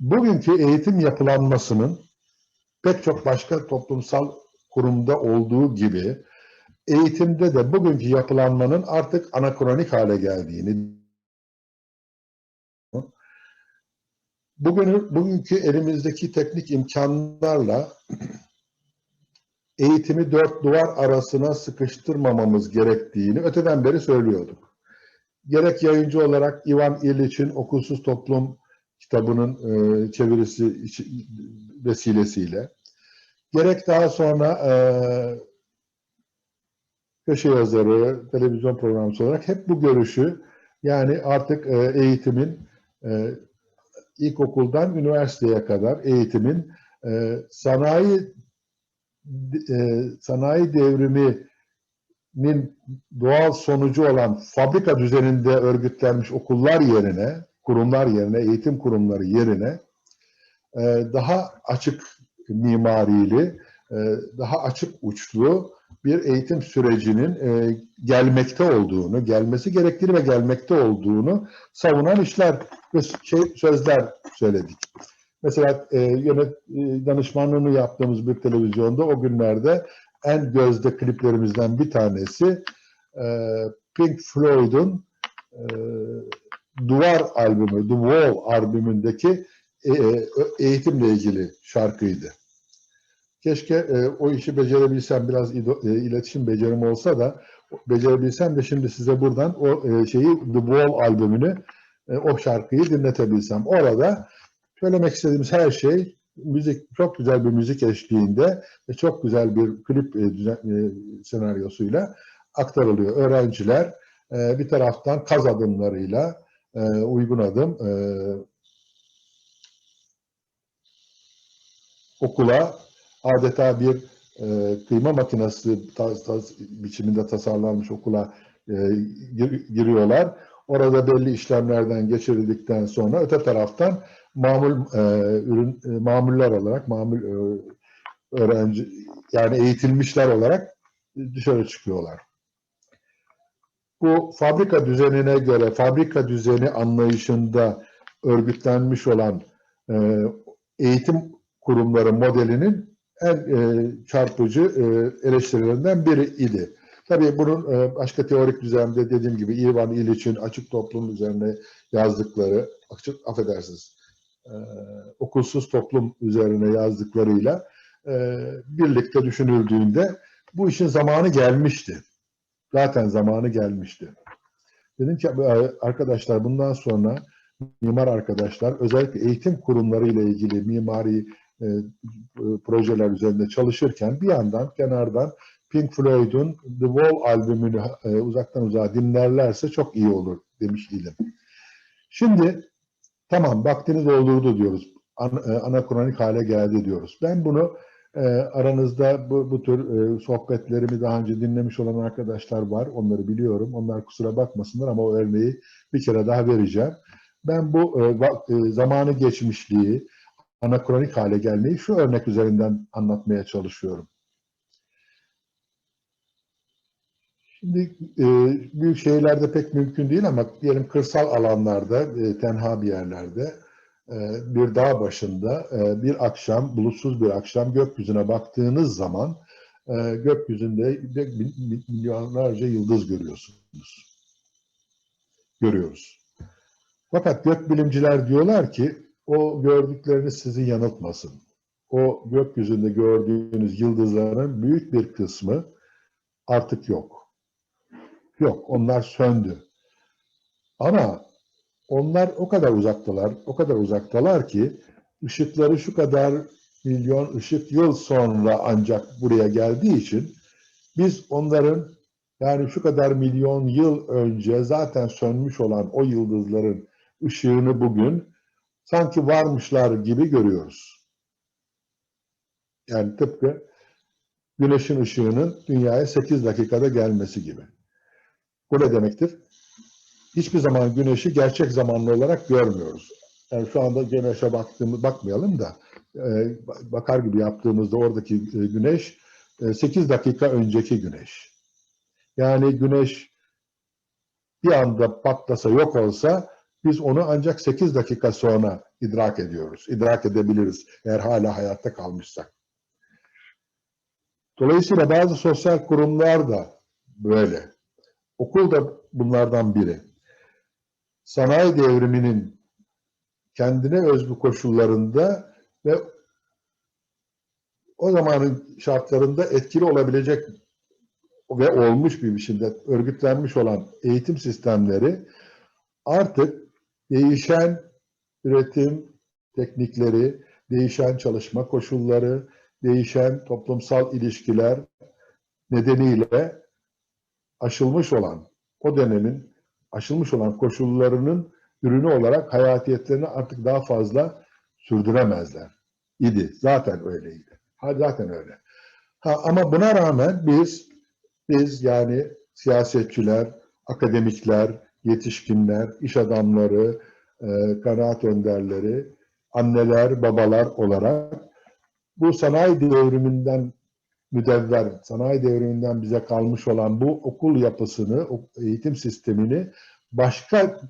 bugünkü eğitim yapılanmasının pek çok başka toplumsal kurumda olduğu gibi eğitimde de bugünkü yapılanmanın artık anakronik hale geldiğini bugün bugünkü elimizdeki teknik imkanlarla eğitimi dört duvar arasına sıkıştırmamamız gerektiğini öteden beri söylüyorduk. Gerek yayıncı olarak Ivan İliç'in Okulsuz Toplum kitabının e, çevirisi vesilesiyle, gerek daha sonra e, köşe yazarı, televizyon programcısı olarak hep bu görüşü yani artık e, eğitimin e, ilkokuldan üniversiteye kadar eğitimin e, sanayi e, sanayi devriminin doğal sonucu olan fabrika düzeninde örgütlenmiş okullar yerine, kurumlar yerine, eğitim kurumları yerine e, daha açık mimarili, e, daha açık uçlu bir eğitim sürecinin e, gelmekte olduğunu, gelmesi gerektiğini ve gelmekte olduğunu savunan işler ve şey, sözler söyledik. Mesela yönet, e, danışmanlığını yaptığımız bir televizyonda o günlerde en gözde kliplerimizden bir tanesi Pink Floyd'un Duvar albümü, The Wall albümündeki e, e, eğitimle ilgili şarkıydı. Keşke e, o işi becerebilsem, biraz iletişim becerim olsa da becerebilsem de şimdi size buradan o şeyi The Wall albümünü, o şarkıyı dinletebilsem. Orada söylemek istediğimiz her şey müzik çok güzel bir müzik eşliğinde ve çok güzel bir klip senaryosuyla aktarılıyor. Öğrenciler bir taraftan kaz adımlarıyla e, uygun adım e, okula adeta bir e, kıyma makinesi ta- ta- biçiminde tasarlanmış okula e, gir- giriyorlar. Orada belli işlemlerden geçirildikten sonra öte taraftan mamul e, ürün e, mamuller olarak mamul e, öğrenci yani eğitilmişler olarak dışarı çıkıyorlar. Bu fabrika düzenine göre fabrika düzeni anlayışında örgütlenmiş olan e, eğitim kurumları modelinin en e, çarpıcı e, eleştirilerinden biri idi. Tabii bunun e, başka teorik düzende dediğim gibi Ivan İliç'in açık toplum üzerine yazdıkları, açık affedersiniz, e, okulsuz toplum üzerine yazdıklarıyla e, birlikte düşünüldüğünde bu işin zamanı gelmişti. Zaten zamanı gelmişti. Dedim ki e, arkadaşlar bundan sonra mimar arkadaşlar özellikle eğitim kurumları ile ilgili mimari e, projeler üzerinde çalışırken bir yandan kenardan Pink Floyd'un The Wall albümünü e, uzaktan uzağa dinlerlerse çok iyi olur demiş idim. Şimdi tamam vaktiniz doldurdu diyoruz. An, e, anakronik hale geldi diyoruz. Ben bunu e, aranızda bu, bu tür e, sohbetlerimi daha önce dinlemiş olan arkadaşlar var. Onları biliyorum. Onlar kusura bakmasınlar ama o örneği bir kere daha vereceğim. Ben bu e, e, zamanı geçmişliği, anakronik hale gelmeyi şu örnek üzerinden anlatmaya çalışıyorum. Şimdi e, büyük şehirlerde pek mümkün değil ama diyelim kırsal alanlarda, tenha bir yerlerde bir dağ başında e, bir akşam, bulutsuz bir akşam gökyüzüne baktığınız zaman e, gökyüzünde de mi- mi- milyonlarca yıldız görüyorsunuz. Görüyoruz. Fakat gökbilimciler diyorlar ki o gördükleriniz sizi yanıltmasın. O gökyüzünde gördüğünüz yıldızların büyük bir kısmı artık yok. Yok, onlar söndü. Ama onlar o kadar uzaktalar, o kadar uzaktalar ki ışıkları şu kadar milyon ışık yıl sonra ancak buraya geldiği için biz onların yani şu kadar milyon yıl önce zaten sönmüş olan o yıldızların ışığını bugün sanki varmışlar gibi görüyoruz. Yani tıpkı güneşin ışığının dünyaya 8 dakikada gelmesi gibi. Bu ne demektir? Hiçbir zaman güneşi gerçek zamanlı olarak görmüyoruz. Yani şu anda güneşe baktığımız bakmayalım da e, bakar gibi yaptığımızda oradaki e, güneş e, 8 dakika önceki güneş. Yani güneş bir anda patlasa yok olsa Biz onu ancak 8 dakika sonra idrak ediyoruz. İdrak edebiliriz eğer hala hayatta kalmışsak. Dolayısıyla bazı sosyal kurumlar da böyle. Okul da bunlardan biri. Sanayi devriminin kendine özgü koşullarında ve o zamanın şartlarında etkili olabilecek ve olmuş bir biçimde örgütlenmiş olan eğitim sistemleri artık değişen üretim teknikleri, değişen çalışma koşulları, değişen toplumsal ilişkiler nedeniyle aşılmış olan, o dönemin aşılmış olan koşullarının ürünü olarak hayatiyetlerini artık daha fazla sürdüremezler. idi. Zaten öyleydi. Ha, zaten öyle. Ha, ama buna rağmen biz biz yani siyasetçiler, akademikler, yetişkinler, iş adamları, e, kanaat önderleri, anneler, babalar olarak bu sanayi devriminden müdevver, sanayi devriminden bize kalmış olan bu okul yapısını, eğitim sistemini başka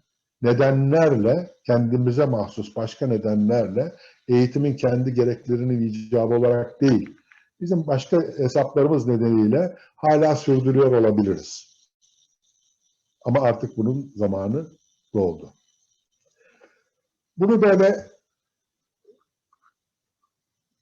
nedenlerle, kendimize mahsus başka nedenlerle eğitimin kendi gereklerinin icabı olarak değil, bizim başka hesaplarımız nedeniyle hala sürdürüyor olabiliriz. Ama artık bunun zamanı doldu. Bunu böyle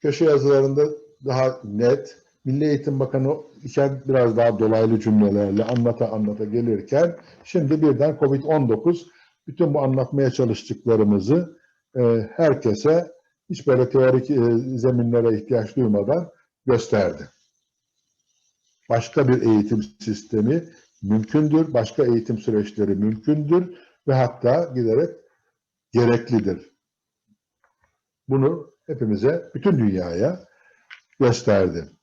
köşe yazılarında daha net, Milli Eğitim Bakanı iken biraz daha dolaylı cümlelerle anlata anlata gelirken şimdi birden Covid-19 bütün bu anlatmaya çalıştıklarımızı e, herkese hiç böyle teorik e, zeminlere ihtiyaç duymadan gösterdi. Başka bir eğitim sistemi mümkündür, başka eğitim süreçleri mümkündür ve hatta giderek gereklidir. Bunu hepimize, bütün dünyaya gösterdi.